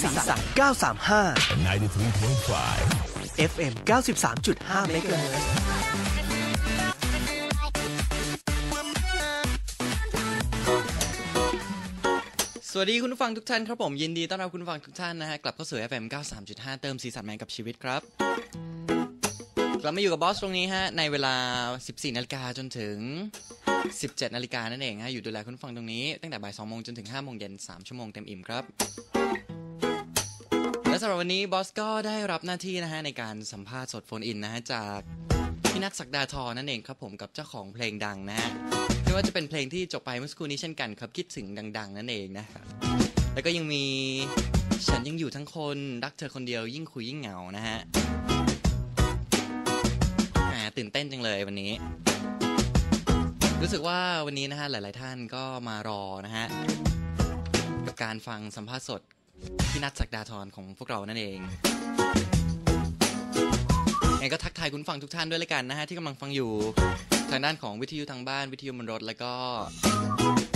สีสัน935 93.5 FM 93.5เมกะเฮิรตซ์สวัสดีคุณผู้ฟังทุกท่านครับผม ยินดีต้อนรับคุณผู้ฟังทุกท่านนะฮะ กลับเข้าสู่ FM 93.5 เติมสีสันแมนกับชีวิตครับ กลับมาอยู่กับบอสตรงนี้ฮะ ในเวลา 14นาฬิกาจนถึง 17นาฬิกานั่นเองฮะ อยู่ดูแลคุณผู้ฟังตรงนี้ ตั้งแต่บ่าย2โมงจนถึง5โมงเย็น3ชั่วโมงเต็มอิ่มครับและ สำหรับวันนี้บอสก็ได้รับหน้าที่นะฮะในการสัมภาษณ์สดโฟนอินนะฮะจากพี่นัทศักดาทรนั่นเองครับผมกับเจ้าของเพลงดังนะฮะไม่ว่าจะเป็นเพลงที่จบไปเมื่อสักครู่นี้เช่นกันครับคิดถึงดัง ๆ นั่นเองนะครับแล้วก็ยังมีฉันยังอยู่ทั้งคนรักเธอคนเดียวยิ่งคุยยิ่งเหงานะฮะตื่นเต้นจังเลยวันนี้ รู้สึกว่าวันนี้นะฮะหลาย ๆ ท่านก็มารอนะฮะกับการฟังสัมภาษณ์สด พี่นัทศักดาธรของพวกเรานั่นเองยังไงก็ทักทายคุณฟังทุกท่านด้วยลยกันนะฮะที่กำลังฟังอยู่ ทางด้านของวิทยุทางบ้านวิทยุบนรถ แล้วก็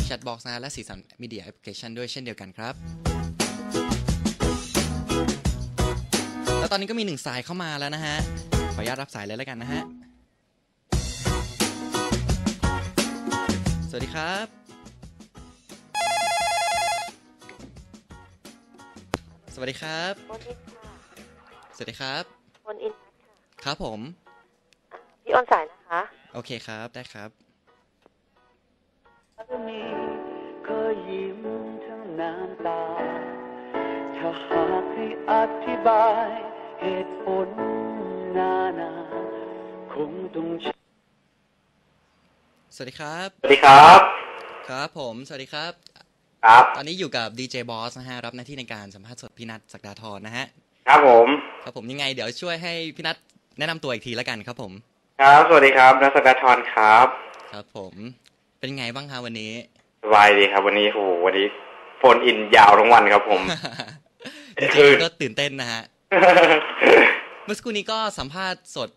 แชทบ็อกซ์นะฮะและสีสันมีเดียแอปพลิเคชันด้วยเช่นเดียวกันครับแล้วตอนนี้ก็มีหนึ่งสายเข้ามาแล้วนะฮะขออนุญาตรับสายเลยแล้วกันนะฮะสวัสดีครับ สวัสดีครับโฟนอินค่ะสวัสดีครับโฟนอินครับผมพี่ออนสายนะคะ โอเคครับได้ครับมีก็ยิ้มทั้งน้ำตา ถ้าหากให้อธิบายเหตุผลนานาคงต้องใช้สวัสดีครับ สวัสดีครับ ครับผม สวัสดีครับ ครับ ตอนนี้อยู่กับดีเจบอสนะฮะรับหน้าที่ในการสัมภาษณ์สดพี่นัทศักดาธรนะฮะครับผมครับผมยังไงเดี๋ยวช่วยให้พี่นัทแนะนำตัวอีกทีแล้วกันครับผม ครับสวัสดีครับนักสกาทรครับ ครับผมเป็นไงบ้างคะวันนี้สบายดีครับ วันนี้โหวันนี้โฟนอินยาวทั้งวันครับผมจริงๆก็ตื่นเต้นนะฮะ เมื่อสักครู่นี้ก็สัมภาษณ์สด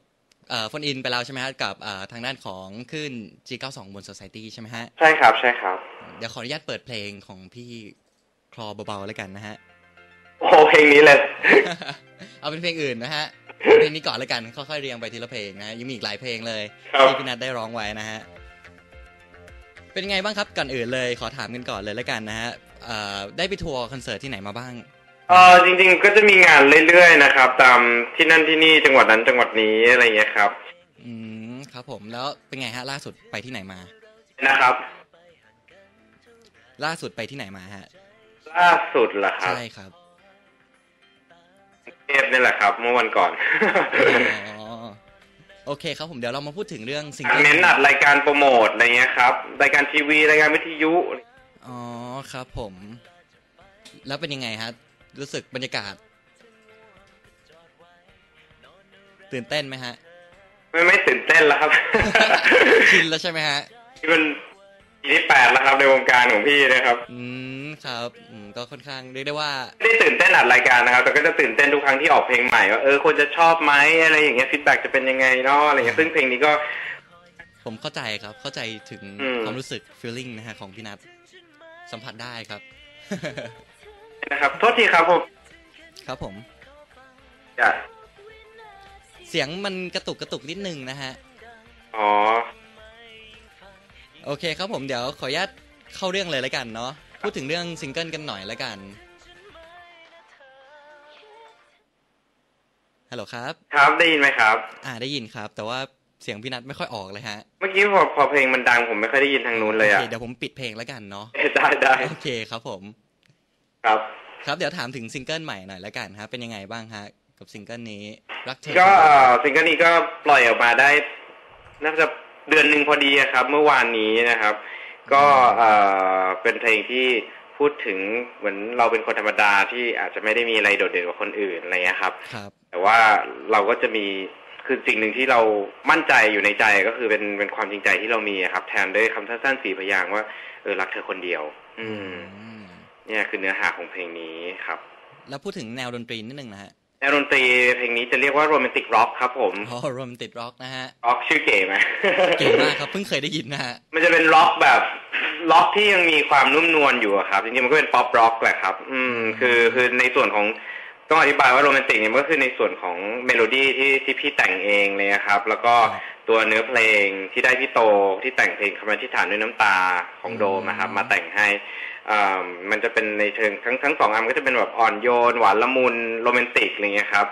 เอ่อฟนอินไปแล้วใช่ไหมฮะกับเอ่อทางด้านของขึ้น G92 บน Society ใช่ไหมฮะ ใช่ครับ ใช่ครับ เดี๋ยวขออนุญาตเปิดเพลงของพี่คลอเบาๆแล้วกันนะฮะ โอ้โหเพลงนี้เลย เอาเป็นเพลงอื่นนะฮะเอาเพลงนี้ก่อนแล้วกัน ค่อยๆเรียงไปทีละเพลงนะฮะ ยังมีอีกหลายเพลงเลยครับที่พี่นัทได้ร้องไว้นะฮะ เป็นไงบ้างครับก่อนอื่นเลย ขอถามกันก่อนเลยแล้วกันนะฮะเอ่อได้ไปทัวร์คอนเสิร์ตที่ไหนมาบ้าง เออจริงๆก็จะมีงานเรื่อยๆนะครับ ตามที่นั่นที่นี่จังหวัดนั้นจังหวัดนี้อะไรเงี้ยครับ อืมครับผมแล้วเป็นไงฮะล่าสุดไปที่ไหนมา นะครับ ล่าสุดไปที่ไหนมาฮะล่าสุดเหรอครับใช่ครับเทพนี่แหละครับ เมื่อวันก่อนอ๋อโอเคครับผมเดี๋ยวเรามาพูดถึงเรื่องซิงการเกิลเน้นอัดรายการโปรโมทอะไรเงี้ยครับรายการทีวีรายการวิทยุอ๋อครับผม แล้วเป็นยังไงฮะ รู้สึกบรรยากาศ ตื่นเต้นไหมฮะ ไม่ไม่ตื่นเต้นแล้วครับชินแล้วใช่ไหมฮะนี่เป็นปีที่แปดแล้วครับในวงการของพี่นะครับ อืมครับอืมก็ค่อนข้างเรียกได้ว่าไม่ได้ตื่นเต้นอัดรายการนะครับ แต่ก็จะตื่นเต้นทุกครั้งที่ออกเพลงใหม่ว่าเออคนจะชอบไหมอะไรอย่างเงี้ยฟีดแบ็จะเป็นยังไงเนาะอะไรเงี้ยซึ่งเพลงนี้ก็ ผมเข้าใจครับ เข้าใจถึงอืมความรู้สึก feeling นะฮะของพี่นัทสัมผัสได้ครับ นะครับ โทษทีครับผม ครับผมจะเสียงมันกระตุกกระตุกนิดนึงนะฮะ อ๋อ โอเคครับผมเดี๋ยวขออนุญาตเข้าเรื่องเลยแล้วกันเนาะ พูดถึงเรื่องซิงเกิลกันหน่อยแล้วกัน ฮัลโหลครับ ครับได้ยินไหมครับ อ่าได้ยินครับ แต่ว่าเสียงพี่นัทไม่ค่อยออกเลยฮะ เมื่อกี้พอพอเพลงมันดังผมไม่ค่อยได้ยินทางนู้นเลยโออะเคเดี๋ยวผมปิดเพลงแล้วกันเนาะ ได้ได้โอเคครับผม ครับ ครับเดี๋ยวถามถึงซิงเกิลใหม่หน่อยแล้วกันครับเป็นยังไงบ้างฮะกับซิงเกิลนี้รักเธอก็เอ่อซิงเกิลนี้ก็ปล่อยออกมาได้น่าจะเดือนหนึ่งพอดีอะครับ เมื่อวานนี้นะครับ ก็เอ่อเป็นเพลงที่พูดถึงเหมือนเราเป็นคนธรรมดาที่อาจจะไม่ได้มีอะไรโดดเด่นกว่าคนอื่นอะไรเงี้ยครับครับแต่ว่าเราก็จะมีคือสิ่งหนึ่งที่เรามั่นใจอยู่ในใจก็คือเป็นเป็นความจริงใจที่เรามีอะครับ แทนด้วยคำสั้นๆสี่พยางค์ว่าเออรักเธอคนเดียว อืมอืม เนี่ยคือเนื้อหาของเพลงนี้ครับ แล้วพูดถึงแนวดนตรีนิดนึงนะฮะแนวดนตรีเพลงนี้จะเรียกว่าโรแมนติกร็อกครับผมอ๋อโรแมนติกร็อกนะฮะร็อกชื่อเก๋ไหมเก่งมากครับเพิ่งเคยได้ยินนะฮะมันจะเป็นร็อกแบบล็อกที่ยังมีความนุ่มนวลอยู่อะครับจริงๆมันก็เป็นป๊อปร็อกแหละครับ อืม คือคือในส่วนของต้องอธิบายว่าโรแมนติกเนี่ยมันก็คือในส่วนของเมโลดี้ที่ที่พี่แต่งเองเลยนะครับ แล้วก็ตัวเนื้อเพลงที่ได้พี่โตที่แต่งเพลงคำอธิษฐานด้วยน้ำตาของโดมนะครับ มาแต่งให้อ่า มันจะเป็นในเชิงทั้งทั้งสองอันก็จะเป็นแบบอ่อนโยน หวานละมุนโรแมนติกอะไรเงี้ยครับ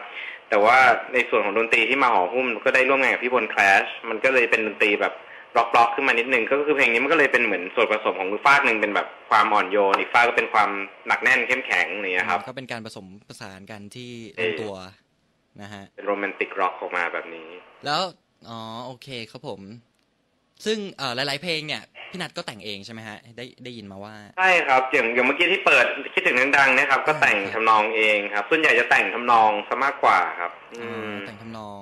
แต่ว่าในส่วนของดนตรีที่มาห่อหุ้มก็ได้ร่วมงานกับพี่พลแคลชมันก็เลยเป็นดนตรีแบบร็อกร็อกขึ้นมานิดนึงก็คือเพลงนี้มันก็เลยเป็นเหมือนส่วนผสมของมือฟากหนึ่งเป็นแบบความอ่อนโยนอีกฟากก็เป็นความหนักแน่นเข้มแข็งอย่างเงี้ยครับก็เป็นการผสมผสานกันที่เอ่ลองตัวนะฮะเป็นโรแมนติกร็อกออกมาแบบนี้ แล้วอ๋อโอเคครับผม ซึ่งเอ่อหลาย ๆ เพลงเนี่ยพี่นัทก็แต่งเองใช่ไหมฮะได้ได้ยินมาว่าใช่ครับอย่างอย่างเมื่อกี้ที่เปิดคิดถึงดังๆนะครับ ก็แต่งทำนองเองครับส่วนใหญ่จะแต่งทำนองซะมากกว่าครับ อือ๋อมแต่งทำนอง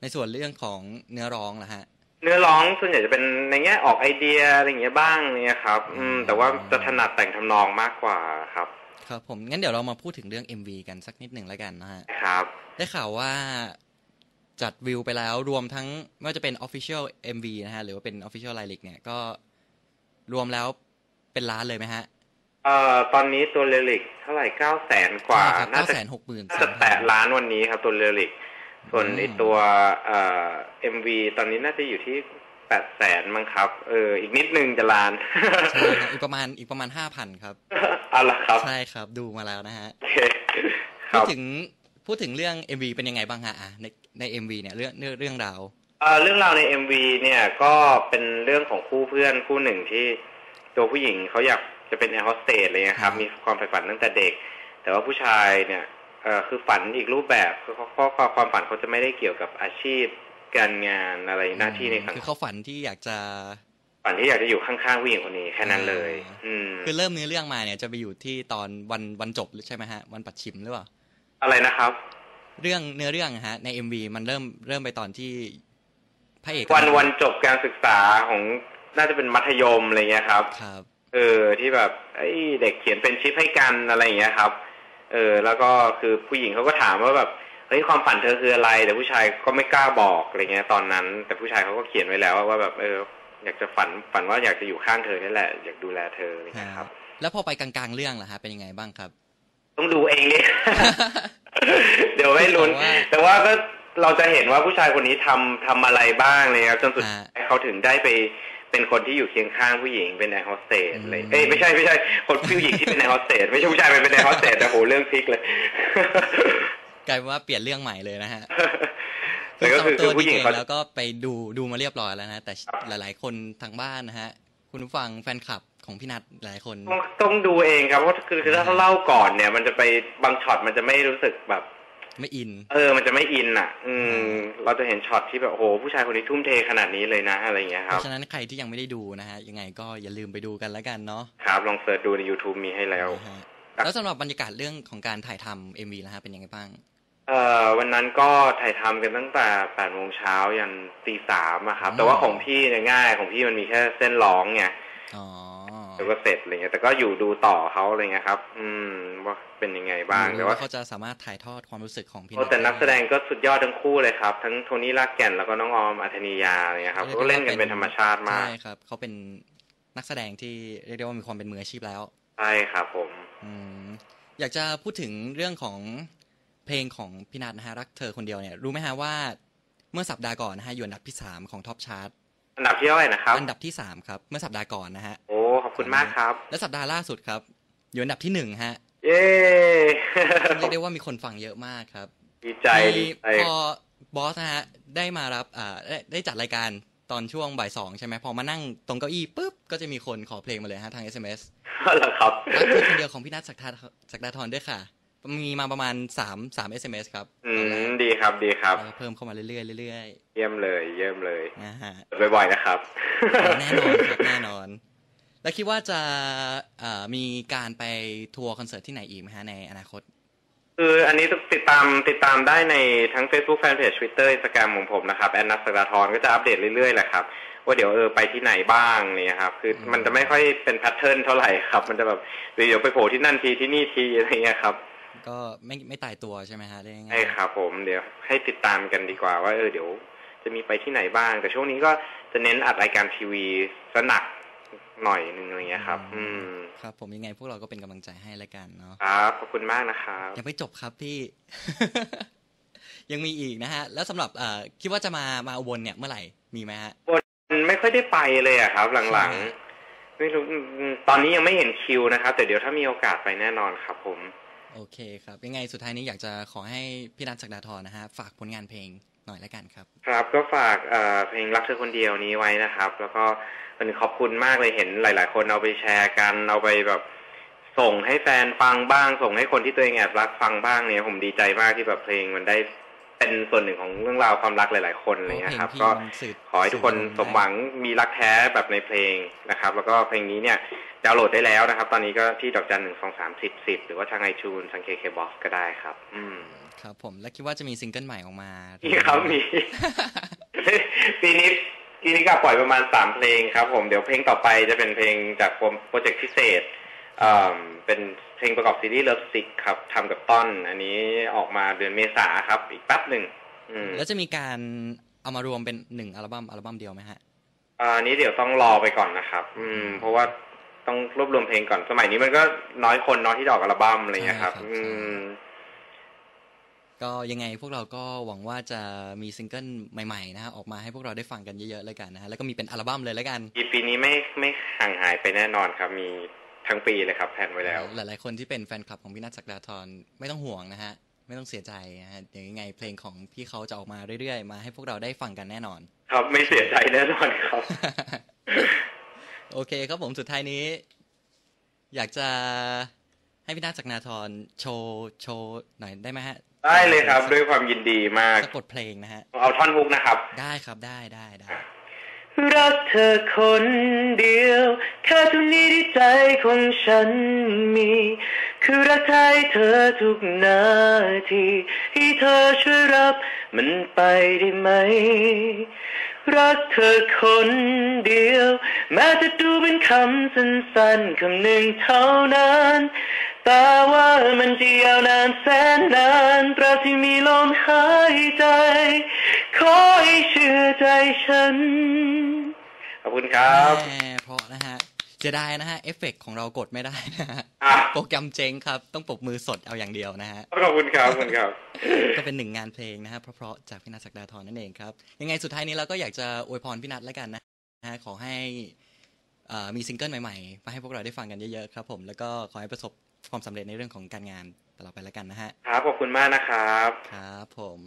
ในส่วนเรื่องของเนื้อร้องล่ะฮะ เนื้อร้องส่วนใหญ่จะเป็นในแง่ออกไอเดียอะไรอย่างเงี้ยบ้างเนี่ยครับ อืม แต่ว่าจะถนัดแต่งทำนองมากกว่าครับ ครับผมงั้นเดี๋ยวเรามาพูดถึงเรื่อง MV กันสักนิดหนึ่งแล้วกันนะฮะครับ ได้ข่าวว่า จัดวิวไปแล้วรวมทั้งไม่ว่าจะเป็น Official MV นะฮะ หรือว่าเป็น Official l y r i c เนี่ยก็รวมแล้วเป็นล้านเลยไหมฮะ เอ่อตอนนี้ตัวเรลิกเท่าไหร่เก้าแสนกว่าใช่ครับน่าเก้าจะแสนหกหมื่นน่าจะแตะล้านวันนี้ครับตัวเรลิกส่วนอืมไอตัวเอ่อเอ็มวีตอนนี้น่าจะอยู่ที่แปดแสนมั้งครับ เอออีกนิดนึงจะล้าน ใช่ครับอีกประมาณอีกประมาณห้าพันครับ เอาละครับใช่ครับดูมาแล้วนะฮะ โอเคคพูรัดบถึง พูดถึงเรื่อง MV เป็นยังไงบ้างฮะอะในใน MV เนี่ยเรื่องเรื่องเรื่องราวเอ่อเรื่องราวใน MV เนี่ยก็เป็นเรื่องของคู่เพื่อนคู่หนึ่งที่ตัวผู้หญิงเขาอยากจะเป็นแอร์โฮสเตสอะไรเงี้ยครับ มีความใฝ่ฝันตั้งแต่เด็ก แต่ว่าผู้ชายเนี่ยเอ่อคือฝันอีกรูปแบบคือเขาเขาเขาความฝันเขาจะไม่ได้เกี่ยวกับอาชีพการงานอะไรหน้าที่ในสังคือคมเขาฝันที่อยากจะฝันที่อยากจะอยู่ข้างๆผู้หญิงคนนี้แค่นั้นเลยอ่าอืมคือเริ่มเนื้อเรื่องมาเนี่ยจะไปอยู่ที่ตอนวันวันจบใช่ไหมฮะ วันปัดชิมหรือเปล่า อะไรนะครับ เรื่องเนื้อเรื่องอะฮะ ใน MV มันเริ่มเริ่มไปตอนที่พระเอกวันวันจบการศึกษาของน่าจะเป็นมัธยมอะไรเงี้ยครับ ครับเออที่แบบไอ้เด็กเขียนเป็นชิปให้กันอะไรอย่างเงี้ยครับ เออ แล้วก็คือผู้หญิงเขาก็ถามว่าแบบเฮ้ยความฝันเธอคืออะไร แต่ผู้ชายก็ไม่กล้าบอกอะไรเงี้ย ตอนนั้น แต่ผู้ชายเขาก็เขียนไว้แล้วว่าแบบเออ อยากจะฝันฝันว่าอยากจะอยู่ข้างเธอนี่แหละ อยากดูแลเธออะไรเงี้ยครับ แล้วพอไปกลางๆเรื่องล่ะฮะเป็นยังไงบ้างครับ ต้องดูเองดิเดี๋ยวไม่ลุ้นแต่ว่าแต่ว่าก็เราจะเห็นว่าผู้ชายคนนี้ทำทำอะไรบ้างเลยครับจนสุดอ่าท้ายเขาถึงได้ไปเป็นคนที่อยู่เคียงข้างผู้หญิงเป็นแอร์โฮสเตสอืมเลยเอ้ยไม่ใช่ไม่ใช่ คนผู้หญิงที่เป็นแอร์โฮสเตสไม่ใช่ผู้ชายเป็นแอร์โฮสเตสนะโหเรื่องพลิกเลยกลายเป็นว่าเปลี่ยนเรื่องใหม่เลยนะฮะแต่ก็คือตัคือวผู้หญิงเองเขาแล้วก็ไปดูดูมาเรียบร้อยแล้วนะแต่หลาย ๆ คนทางบ้านนะฮะ คุณผู้ฟังแฟนคลับ ของพี่นัทหลายคน ต้องต้องดูเองครับเพราะคือคือถ้าเล่าก่อนเนี่ย มันจะไปบางช็อตมันจะไม่รู้สึกแบบ ไม่อิน เออ มันจะไม่อินอะ อืม เราจะเห็นช็อตที่แบบโอ้โหผู้ชายคนนี้ทุ่มเทขนาดนี้เลยนะอะไรอย่างเงี้ยคเพรับราะฉะนั้นใครที่ยังไม่ได้ดูนะฮะยังไงก็อย่าลืมไปดูกันแล้วกันเนาะครับลองเสิร์ชดูใน YouTube มีให้แล้วนะฮะครับแล้วสำหรับบรรยากาศเรื่องของการถ่ายทำ MV นะฮะเป็นยังไงบ้างเอ่อวันนั้นก็ถ่ายทำกันตั้งแต่แปดโมงเช้ายันตีสามอะครับอืมแต่ว่าของพี่เนี่ยง่ายของพี่มันมีแค่เส้นร้องไง อ๋อแล้วก็เสร็จอะไรเงี้ยแต่ก็อยู่ดูต่อเขาอะไรเงี้ยครับ อืมว่าเป็นยังไงบ้างดูแต่ว่าเขาจะสามารถถ่ายทอดความรู้สึกของพี่โอ้แต่นักแสดงก็สุดยอดทั้งคู่เลยครับ ทั้งโทนี่ลากแก่นแล้วก็น้องออมอัธนียาอะไรเงี้ยครับเขาก็เล่นกันเป็นธรรมชาติมากใช่ครับเขาเป็นนักแสดงที่เรียกได้ว่ามีความเป็นมืออาชีพแล้วใช่ครับผมอืมอยากจะพูดถึงเรื่องของเพลงของพี่นัทนะฮะรักเธอคนเดียวเนี่ยรู้ไหมฮะว่าเมื่อสัปดาห์ก่อนนะฮะอยู่อันดับที่สามของท็อปชาร์ตอันดับที่เท่าไหร่นะครับ อันดับที่สามครับ เมื่อสัปดาห์ก่อนนะฮะ โอ้ ขอบคุณมากครับ และสัปดาห์ล่าสุดครับ อยู่อันดับที่หนึ่งฮะ เย้เรียกได้ว่ามีคนฟังเยอะมากครับ ดีใจดีมีใจพอบอสนะฮะได้มารับอ่าได้ได้จัดรายการตอนช่วงบ่ายสองใช่ไหมพอมานั่งตรงเก้าอี้ปุ๊บ ก็จะมีคนขอเพลงมาเลยฮะทาง SMS เหรอครับรักเธอคนเดียวของพี่นัทสักดาสักดาทรด้วยค่ะ มีมาประมาณสามสาม SMS ครับ อืม ดีครับดีครับแล้วก็เพิ่มเข้ามาเรื่อยๆเรื่อยเยี่ยมเลย เยี่ยมเลยๆนะฮะบ่อยๆนะครับ แน่นอนครับแน่นอน แล้วคิดว่าจะเอ่อมีการไปทัวร์คอนเสิร์ตที่ไหนอีกไหมฮะในอนาคต คืออันนี้ติดตามติดตามได้ในทั้ง Facebook Fanpage Twitter Instagram ของผมนะครับแอนนัสกดาทรก็จะอัปเดตเรื่อยๆแหละครับว่าเดี๋ยวเออไปที่ไหนบ้างเนี่ยครับ คือมันจะไม่ค่อยเป็นแพทเทิร์นเท่าไหร่ครับ มันจะแบบเดี๋ยวไปโผล่ที่นั่นทีที่นี่ทีอะไรเงี้ยครับ ก็ไม่ไม่ตายตัวใช่ไหมฮะเรียกง่ายๆใช่ครับผมเดี๋ยวให้ติดตามกันดีกว่าว่าเออเดี๋ยว จะมีไปที่ไหนบ้าง แต่ช่วงนี้ก็จะเน้นอัดรายการทีวีสหนัก หน่อยนึงอะไรเงี้ยครับ อืม ครับ ผมยังไงพวกเราก็เป็นกำลังใจให้แล้วกันเนาะครับขอบคุณมากนะครับยังไม่จบครับพี่ ยังมีอีกนะฮะ แล้วสำหรับเอ่อคิดว่าจะมามาอุบลเนี่ยเมื่อไหร่มีไหมฮะไม่ค่อยได้ไปเลยอะครับ หลังใช่ๆไม่รู้อืมตอนนี้ยังไม่เห็นคิวนะครับ แต่เดี๋ยวถ้ามีโอกาสไปแน่นอนครับ ผม โอเคครับ ยังไงสุดท้ายนี้อยากจะขอให้พี่นัทศักดาธรนะฮะฝากผลงานเพลงหน่อยแล้วกันครับ ครับก็ฝากเอ่อเพลงรักเธอคนเดียวนี้ไว้นะครับ แล้วก็ วันนี้ขอบคุณมากเลยเห็นหลาย ๆ คนเอาไปแชร์กัน เอาไปแบบ ส่งให้แฟนฟังบ้าง ส่งให้คนที่ตัวเองแอบรักฟังบ้างเนี่ย ผมดีใจมากที่แบบเพลงมันได้เป็นส่วนหนึ่งของเรื่องราวความรักหลาย ๆ คนอะไรเงี้ยครับเพลก็งพี่มันสื่อขอให้ทุกคนสื่อสมหวังมีรักแท้แบบในเพลงนะครับ แล้วก็เพลงนี้เนี่ยดาวน์โหลดได้แล้วนะครับ ตอนนี้ก็ที่ดอกจันหนึ่งสองสามสิบสิบหรือว่าทางไอจูนทางเคเคบ็อกก็ได้ครับ อืมครับผมแล้วคิดว่าจะมีซิงเกิลใหม่ออกมามีครับมีปีนี้ ปีนี้ก็ปล่อยประมาณสามเพลงครับ ผมเดี๋ยวเพลงต่อไปจะเป็นเพลงจากโปรเจกต์พิเศษเอ่อเป็นเพลงประกอบซีรีส์เลิฟซิกครับทำกับต้น อันนี้ออกมาเดือนเมษาครับ อีกแป๊บหนึ่งอืมแล้วจะมีการเอามารวมเป็นหนึ่งอัลบั้มอัลบั้มเดียวไหมฮะอันนี้เดี๋ยวต้องรอไปก่อนนะครับ อืม เพราะว่าต้องรวบรวมเพลงก่อนสมัยนี้มันก็น้อยคนเน้อยที่จะออกอัลบั้มอะไรเงี้ยครับใช่ครับอืม ก็ยังไงพวกเราก็หวังว่าจะมีซิงเกิลใหม่ๆนะฮะออกมาให้พวกเราได้ฟังกันเยอะๆแล้วกันนะฮะแล้วก็มีเป็นอัลบั้มเลยแล้วกันปีปีนี้ไม่ไม่ห่างหายไปแน่นอนครับมีทั้งปีเลยครับแผนไว้แล้ว หลายๆคนที่เป็นแฟนคลับของพี่นัทศักดาธรไม่ต้องห่วงนะฮะไม่ต้องเสียใจนะฮะเดี๋ยวยังไงเพลงของพี่เขาจะออกมาเรื่อยๆ มาให้พวกเราได้ฟังกันแน่นอน ครับไม่เสียใจแน่นอนครับ โอเคครับผมสุดท้ายนี้ อยากจะให้พี่นัทศักดาธรโชว์โชว์หน่อยได้ไหมฮะ ได้เลยครับ ด้วยความยินดีมากสักบทเพลงนะฮะ เอาท่อนฮุกนะครับ ได้ครับได้ได้ได้รักเธอคนเดียวแค่เท่านี้ที่ใจของฉันมี คือรักใครเธอทุกนาทีให้เธอช่วยรับมันไปได้ไหม รักเธอคนเดียว แม้จะดูเป็นคำสั้นๆคำหนึ่งเท่านั้น แต่ว่ามันจะยาวนานแสนนานตราบที่มีลมหายใจ ขอให้เชื่อใจฉัน ขอบคุณครับแหมเพราะนะฮะเสียดายนะฮะ เอฟเฟกต์ของเรากดไม่ได้นะฮะอะโปรแกรมเจ๊งครับ ต้องปรบมือสดเอาอย่างเดียวนะฮะ ขอบคุณครับขอบคุณครับ ก็เป็นหนึ่งงานเพลงนะฮะ เพราะๆจากพี่นัทศักดาธรนั่นเองครับ ยังไงสุดท้ายนี้เราก็อยากจะอวยพรพี่นัทแล้วกันนะฮะ ขอให้เอ่อมีซิงเกิลใหม่ๆ มาให้พวกเราได้ฟังกันเยอะๆ ครับผม แล้วก็ขอให้ประสบ ความสำเร็จในเรื่องของการงานตลอดไปแล้วกันนะฮะ ครับ ขอบคุณมากนะครับ ครับผม